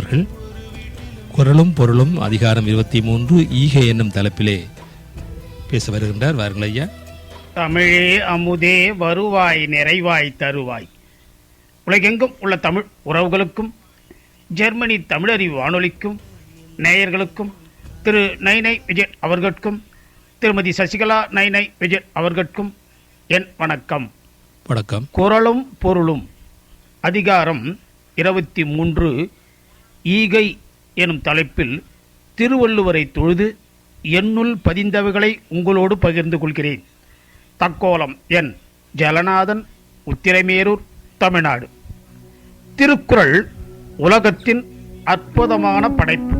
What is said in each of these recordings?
அவர்கள் குரலும் பொருளும் அதிகாரம் இருபத்தி மூன்று ஈகை என்னும் தலைப்பிலே பேச வருகின்றார். வாருங்கள் ஐயா. தமிழே அமுதே வருவாய் நிறைவாய் தருவாய். உலகெங்கும் உள்ள தமிழ் உறவுகளுக்கும் ஜெர்மனி தமிழறிவு வானொலிக்கும் நேயர்களுக்கும் திரு நைனை விஜய் அவர்களுக்கும் திருமதி சசிகலா நைனை விஜய் அவர்களுக்கும் என் வணக்கம். வணக்கம். குரலும் பொருளும் அதிகாரம் இருபத்தி மூன்று ஈகை எனும் தலைப்பில் திருவள்ளுவரை தொழுது என்னுள் பதிந்தவைகளை உங்களோடு பகிர்ந்து கொள்கிறேன். தக்கோலம் என் ஜலநாதன் உத்திரமேரூர் தமிழ்நாடு. திருக்குறள் உலகத்தின் அற்புதமான படைப்பு.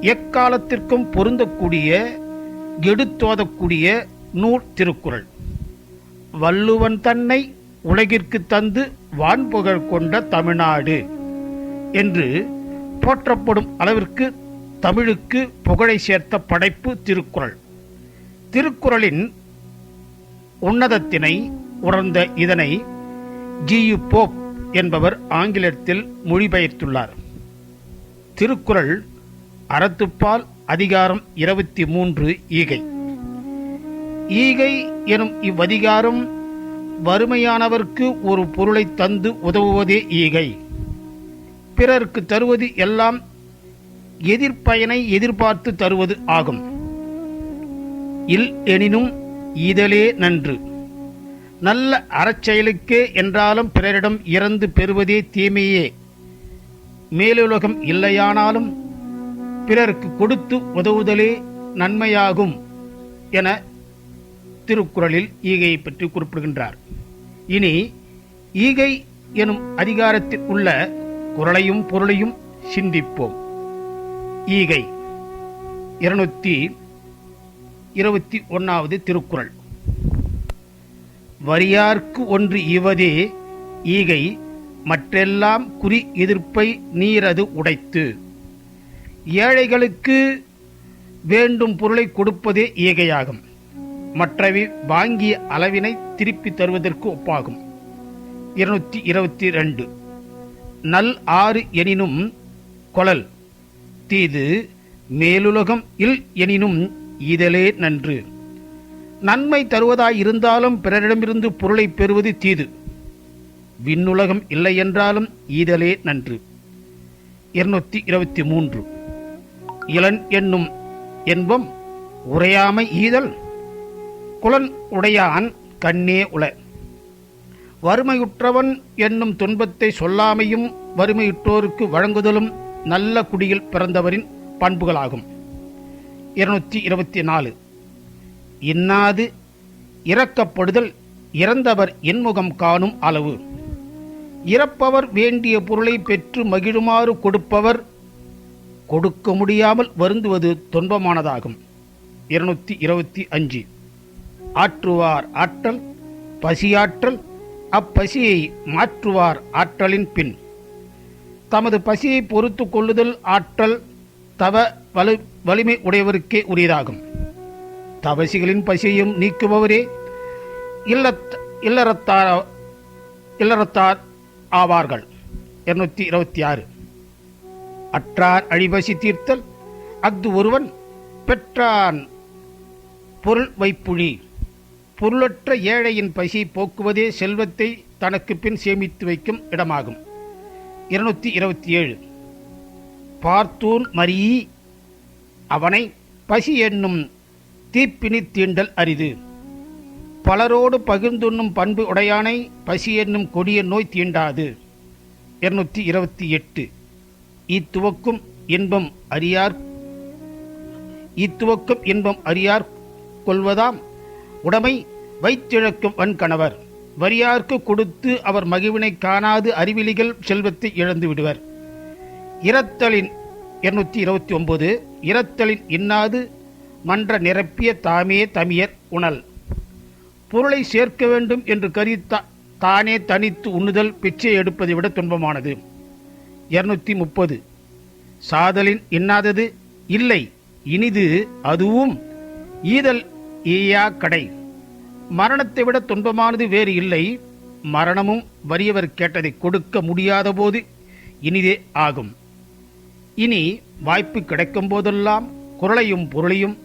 எக்காலத்திற்கும் பொருந்தக்கூடிய எடுத்தோதக்கூடிய நூல் திருக்குறள். வள்ளுவன் தன்னை உலகிற்கு தந்து வான்புகழ் கொண்ட தமிழ்நாடு. என்று போற்றப்படும் அளவிற்கு தமிழுக்கு புகழை சேர்த்த படைப்பு திருக்குறள். திருக்குறளின் உன்னதத்தினை உணர்ந்த இதனை ஜியு போப் என்பவர் ஆங்கிலத்தில் மொழிபெயர்த்துள்ளார். திருக்குறள் அறத்துப்பால் அதிகாரம் இருபத்தி மூன்று ஈகை. ஈகை எனும் இவ்வதிகாரம் வறுமையானவர்க்கு ஒரு பொருளை தந்து உதவுவதே ஈகை. பிறருக்கு தருவது எல்லாம் எதிர்ப்பயனை எதிர்பார்த்து தருவது ஆகும். இல் எனினும் இதழே நன்று. நல்ல அறச்செயலுக்கே என்றாலும் பிறரிடம் இறந்து பெறுவதே தீமையே. மேலுலகம் இல்லையானாலும் பிறருக்கு கொடுத்து உதவுதலே நன்மையாகும் என திருக்குறளில் ஈகையை பற்றி குறிப்பிடுகின்றார். இனி ஈகை எனும் அதிகாரத்தில் உள்ள குரலையும் பொருளையும் சிந்திப்போம். ஈகை இருநூத்தி இருபத்தி ஒன்னாவது திருக்குறள். வரியார்க்கு ஒன்று இவதே ஈகை மற்றெல்லாம் குறி எதிர்ப்பை நீரது உடைத்து. ஏழைகளுக்கு வேண்டும் பொருளை கொடுப்பதே ஈகையாகும். மற்றவை வாங்கிய அளவினை திருப்பி தருவதற்கு ஒப்பாகும். இருநூத்தி இருபத்தி ரெண்டு. நல் ஆறு எனினும் கொழல். தீது மேலுலகம் இல் எனினும் இதலே நன்று. நன்மை தருவதாயிருந்தாலும் பிறரிடமிருந்து பொருளை பெறுவது தீது. விண்ணுலகம் இல்லை என்றாலும் ஈதலே நன்று. இருநூத்தி இருபத்தி மூன்று. இளன் என்னும் என்பம் உரையாமை ஈதல். குலன் உடையான் கண்ணே உள. வறுமையுற்றவன் என்னும் துன்பத்தை சொல்லாமையும் வறுமையுற்றோருக்கு வழங்குதலும் நல்ல குடியில் பிறந்தவரின் பண்புகளாகும். இருநூற்றி இருபத்தி நாலு. இன்னாது இறக்கப்படுதல் இறந்தவர் இன்முகம் காணும் அளவு. இறப்பவர் வேண்டிய பொருளை பெற்று மகிழுமாறு கொடுப்பவர் கொடுக்க முடியாமல் வருந்துவது துன்பமானதாகும். இருநூற்றி இருபத்தி அஞ்சு. ஆற்றுவார் ஆற்றல் பசியாற்றல் அப்பசியை மாற்றுவார் ஆற்றலின் பின். தமது பசியை பொறுத்து கொள்ளுதல் ஆற்றல் தவ வலு வலிமை உடையவருக்கே உரியதாகும். தவசிகளின் பசியையும் நீக்குபவரே இல்லத் இல்லறத்தார் இல்லறத்தார் ஆவார்கள். இருநூத்தி இருபத்தி ஆறு. அற்றார் அழிபசி தீர்த்தல் அஃது ஒருவன் பெற்றான் பொருள் வைப்புழி. பொருளற்ற ஏழையின் பசி போக்குவதே செல்வத்தை தனக்கு பின் சேமித்து வைக்கும் இடமாகும். இருநூத்தி இருபத்தி ஏழு பார்த்தூன் மரீ அவனை பசி என்னும் தீப்பினி தீண்டல் அரிது. பலரோடு பகிர்ந்துண்ணும் பண்பு உடையானை பசி என்னும் கொடிய நோய் தீண்டாது. இருநூத்தி இருபத்தி எட்டு இத்துவக்கும் இன்பம் அறியார் இத்துவக்கும் இன்பம் அறியார் கொள்வதாம் உடைமை வைத்திழக்கும் வன்கணவர் வரியார்க்கு கொடுத்து அவர் மகிழ்வினை காணாது அறிவிலிகள் செல்வத்தை இழந்து விடுவர். இரத்தலின் இருநூற்றி இருபத்தி ஒன்பது இரத்தலின் இன்னாது மன்ற நிரப்பிய தாமே தமியர் உணல். பொருளை சேர்க்க வேண்டும் என்று கருதி தானே தனித்து உண்ணுதல் பிச்சை எடுப்பதை விட துன்பமானது. இருநூத்தி முப்பது சாதலின் இன்னாதது இல்லை இனிது அதுவும் ஈதல் ஈயா கடை. மரணத்தை விட துன்பமானது வேறு இல்லை. மரணமும் வறியவர் கேட்டதை கொடுக்க முடியாத போது இனிதே ஆகும். இனி வாய்ப்பு கிடைக்கும் போதெல்லாம் குரலையும் பொருளையும்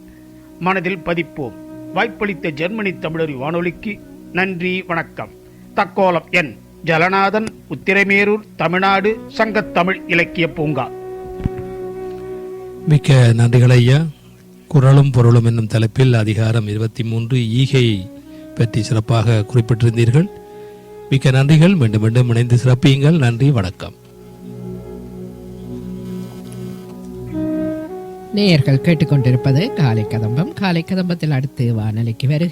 மனதில் பதிப்போம். வாய்ப்பளித்த ஜெர்மனி தமிழறி வானொலிக்கு நன்றி வணக்கம். தக்கோலம் என். ஜலநாதன் உத்திரமேரூர் தமிழ்நாடு சங்கத்தமிழ் இலக்கிய பூங்கா. மிக்க நன்றிகள் ஐயா. குரலும் பொருளும் என்னும் தலைப்பில் அதிகாரம் இருபத்தி மூன்று ஈகை பற்றி சிறப்பாக குறிப்பிட்டிருந்தீர்கள். மிக்க நன்றிகள். மீண்டும் மீண்டும் இணைந்து சிறப்பியுங்கள். நன்றி. வணக்கம். நேயர்கள் கேட்டுக்கொண்டிருப்பது காலை கதம்பம். காலை கதம்பத்தில் அடுத்து வானொலிக்கு வருக.